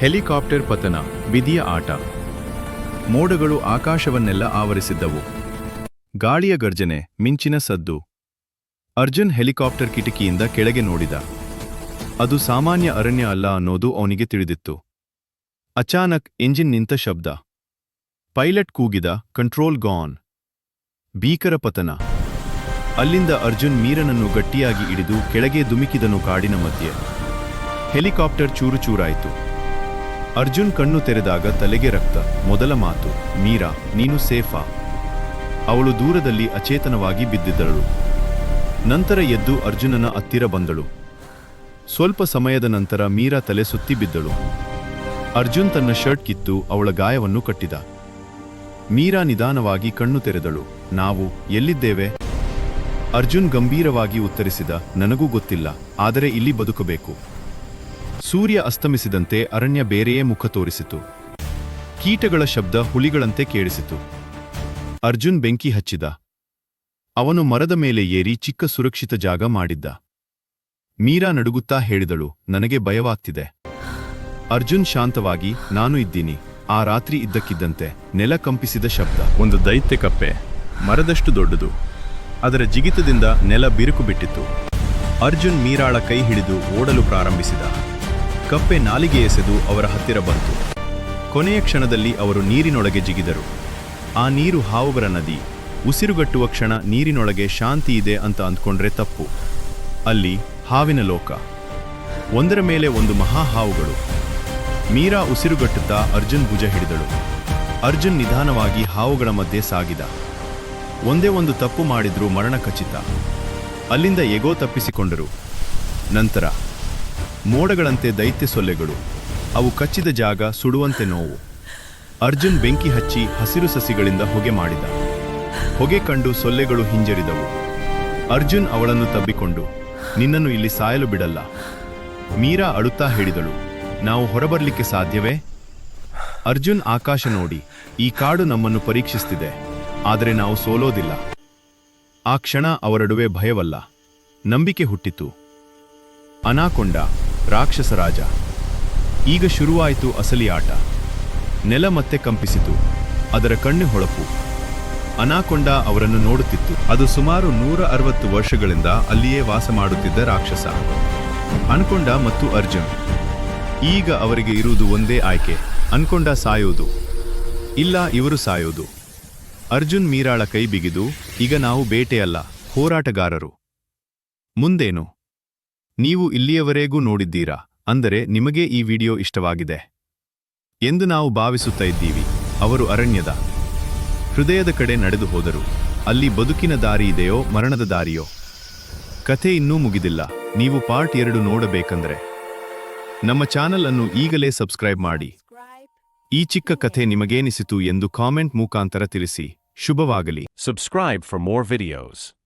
Helicopter ಪತನ, ವಿಧಿಯ ಆಟ. ಮೋಡಗಳು ಆಕಾಶವನ್ನೆಲ್ಲ ಆವರಿಸಿದ್ದವು. ಗಾಳಿಯ ಗರ್ಜನೆ, ಮಿಂಚಿನ ಸದ್ದು. ಅರ್ಜುನ್ ಹೆಲಿಕಾಪ್ಟರ್ ಕಿಟಕಿಯಿಂದ ಕೆಳಗೆ ನೋಡಿದ. ಅದು ಸಾಮಾನ್ಯ ಅರಣ್ಯ ಅಲ್ಲ ಅನ್ನೋದು ಅವನಿಗೆ ತಿಳಿದಿತ್ತು. ಅಚಾನಕ್ ಇಂಜಿನ್ ನಿಂತ ಶಬ್ದ. ಪೈಲಟ್ ಕೂಗಿದ, ಕಂಟ್ರೋಲ್ ಗಾನ್. ಭೀಕರ ಪತನ. ಅಲ್ಲಿಂದ ಅರ್ಜುನ್ ಮೀರನನ್ನು ಗಟ್ಟಿಯಾಗಿ ಹಿಡಿದು ಕೆಳಗೆ ದುಮಿಕಿದನು ಕಾಡಿನ ಮಧ್ಯೆ. ಹೆಲಿಕಾಪ್ಟರ್ ಚೂರು ಚೂರಾಯಿತು. ಅರ್ಜುನ್ ಕಣ್ಣು ತೆರೆದಾಗ ತಲೆಗೆ ರಕ್ತ. ಮೊದಲ ಮಾತು, ಮೀರಾ, ನೀನು ಸೇಫಾ. ಅವಳು ದೂರದಲ್ಲಿ ಅಚೇತನವಾಗಿ ಬಿದ್ದಿದ್ದಳು. ನಂತರ ಎದ್ದು ಅರ್ಜುನನ ಹತ್ತಿರ ಬಂದಳು. ಸ್ವಲ್ಪ ಸಮಯದ ನಂತರ ಮೀರಾ ತಲೆ ಸುತ್ತಿ ಬಿದ್ದಳು. ಅರ್ಜುನ್ ತನ್ನ ಶರ್ಟ್ ಕಿತ್ತು ಅವಳ ಗಾಯವನ್ನು ಕಟ್ಟಿದ. ಮೀರಾ ನಿಧಾನವಾಗಿ ಕಣ್ಣು ತೆರೆದಳು. ನಾವು ಎಲ್ಲಿದ್ದೇವೆ? ಅರ್ಜುನ್ ಗಂಭೀರವಾಗಿ ಉತ್ತರಿಸಿದ, ನನಗೂ ಗೊತ್ತಿಲ್ಲ, ಆದರೆ ಇಲ್ಲಿ ಬದುಕಬೇಕು. ಸೂರ್ಯ ಅಸ್ತಮಿಸಿದಂತೆ ಅರಣ್ಯ ಬೇರೆಯೇ ಮುಖ ತೋರಿಸಿತು. ಕೀಟಗಳ ಶಬ್ದ ಹುಲಿಗಳಂತೆ ಕೇಳಿಸಿತು. ಅರ್ಜುನ್ ಬೆಂಕಿ ಹಚ್ಚಿದ. ಅವನು ಮರದ ಮೇಲೆ ಏರಿ ಚಿಕ್ಕ ಸುರಕ್ಷಿತ ಜಾಗ ಮಾಡಿದ್ದ. ಮೀರಾ ನಡುಗುತ್ತಾ ಹೇಳಿದಳು, ನನಗೆ ಭಯವಾಗ್ತಿದೆ. ಅರ್ಜುನ್ ಶಾಂತವಾಗಿ, ನಾನು ಇದ್ದೀನಿ. ಆ ರಾತ್ರಿ ಇದ್ದಕ್ಕಿದ್ದಂತೆ ನೆಲ ಕಂಪಿಸಿದ ಶಬ್ದ. ಒಂದು ದೈತ್ಯ ಕಪ್ಪೆ, ಮರದಷ್ಟು ದೊಡ್ಡದು. ಅದರ ಜಿಗಿತದಿಂದ ನೆಲ ಬಿರುಕು ಬಿಟ್ಟಿತ್ತು. ಅರ್ಜುನ್ ಮೀರಾಳ ಕೈ ಹಿಡಿದು ಓಡಲು ಪ್ರಾರಂಭಿಸಿದ. ಕಪ್ಪೆ ನಾಲಿಗೆ ಎಸೆದು ಅವರ ಹತ್ತಿರ ಬಂತು. ಕೊನೆಯ ಕ್ಷಣದಲ್ಲಿ ಅವರು ನೀರಿನೊಳಗೆ ಜಿಗಿದರು. ಆ ನೀರು ಹಾವುಗರ ನದಿ, ಉಸಿರುಗಟ್ಟುವ ಕ್ಷಣ ನೀರಿನೊಳಗೆ ಶಾಂತಿ ಇದೆ ಅಂತ ಅಂದ್ಕೊಂಡ್ರೆ ತಪ್ಪು. ಅಲ್ಲಿ ಹಾವಿನ ಲೋಕ. ಒಂದರ ಮೇಲೆ ಒಂದು ಮಹಾ ಹಾವುಗಳು. ಮೀರಾ ಉಸಿರುಗಟ್ಟುತ್ತಾ ಅರ್ಜುನ್ ಭುಜ ಹಿಡಿದಳು. ಅರ್ಜುನ್ ನಿಧಾನವಾಗಿ ಹಾವುಗಳ ಮಧ್ಯೆ ಸಾಗಿದ. ಒಂದೇ ಒಂದು ತಪ್ಪು ಮಾಡಿದ್ರೂ ಮರಣ ಖಚಿತ. ಅಲ್ಲಿಂದ ಎಗೋ ತಪ್ಪಿಸಿಕೊಂಡರು. ನಂತರ ಮೋಡಗಳಂತೆ ದೈತ್ಯ ಸೊಲ್ಲೆಗಳು. ಅವು ಕಚ್ಚಿದ ಜಾಗ ಸುಡುವಂತೆ ನೋವು. ಅರ್ಜುನ್ ಬೆಂಕಿ ಹಚ್ಚಿ ಹಸಿರು ಸಸಿಗಳಿಂದ ಹೊಗೆ ಮಾಡಿದ. ಹೊಗೆ ಕಂಡು ಸೊಲ್ಲೆಗಳು ಹಿಂಜರಿದವು. ಅರ್ಜುನ್ ಅವಳನ್ನು ತಬ್ಬಿಕೊಂಡು, ನಿನ್ನನ್ನು ಇಲ್ಲಿ ಸಾಯಲು ಬಿಡಲ್ಲ. ಮೀರಾ ಅಳುತ್ತಾ ಹೇಳಿದಳು, ನಾವು ಹೊರಬರಲಿಕ್ಕೆ ಸಾಧ್ಯವೇ? ಅರ್ಜುನ್ ಆಕಾಶ ನೋಡಿ, ಈ ಕಾಡು ನಮ್ಮನ್ನು ಪರೀಕ್ಷಿಸ್ತಿದೆ. ಆದರೆ ನಾವು ಸೋಲೋದಿಲ್ಲ. ಆ ಕ್ಷಣ ಅವರಡುವೆ ಭಯವಲ್ಲ. ನಂಬಿಕೆ ಹುಟ್ಟಿತು. ಅನಾಕೊಂಡ ರಾಕ್ಷಸ ರಾಜ. ಈಗ ಶುರುವಾಯಿತು ಅಸಲಿ ಆಟ. ನೆಲ ಮತ್ತೆ ಕಂಪಿಸಿತು. ಅದರ ಕಣ್ಣು ಹೊಳಪು. ಅನಾಕೊಂಡ ಅವರನ್ನು ನೋಡುತ್ತಿತ್ತು. ಅದು ಸುಮಾರು ನೂರ ಅರವತ್ತು ವರ್ಷಗಳಿಂದ ಅಲ್ಲಿಯೇ ವಾಸ ಮಾಡುತ್ತಿದ್ದ ರಾಕ್ಷಸ. ಅನ್ಕೊಂಡ ಮತ್ತು ಅರ್ಜುನ್. ಈಗ ಅವರಿಗೆ ಇರುವುದು ಒಂದೇ ಆಯ್ಕೆ. ಅನ್ಕೊಂಡ ಸಾಯೋದು. ಇಲ್ಲ, ಇವರು ಸಾಯೋದು. ಅರ್ಜುನ್ ಮೀರಾಳ ಕೈ ಬಿಗಿದು, ಈಗ ನಾವು ಬೇಟೆಯಲ್ಲ, ಹೋರಾಟಗಾರರು. ಮುಂದೇನು? ನೀವು ಇಲ್ಲಿಯವರೆಗೂ ನೋಡಿದ್ದೀರಾ? ಅಂದರೆ ನಿಮಗೆ ಈ ವಿಡಿಯೋ ಇಷ್ಟವಾಗಿದೆ. ಎಂದು ನಾವು ಭಾವಿಸುತ್ತಾ ಇದ್ದೀವಿ. ಅವರು ಅರಣ್ಯದ ಹೃದಯದ ಕಡೆ ನಡೆದು ಹೋದರು. ಅಲ್ಲಿ ಬದುಕಿನ ದಾರಿ ಇದೆಯೋ, ಮರಣದ ದಾರಿಯೋ? ಕಥೆ ಇನ್ನೂ ಮುಗಿದಿಲ್ಲ. ನೀವು ಪಾರ್ಟ್ ಎರಡು ನೋಡಬೇಕಂದ್ರೆ ನಮ್ಮ ಚಾನಲ್ ಅನ್ನು ಈಗಲೇ ಸಬ್ಸ್ಕ್ರೈಬ್ ಮಾಡಿ. ಈ ಚಿಕ್ಕ ಕಥೆ ನಿಮಗೇನಿಸಿತು ಎಂದು ಕಾಮೆಂಟ್ ಮುಖಾಂತರ ತಿಳಿಸಿ. ಶುಭವಾಗಲಿ. Subscribe for more videos.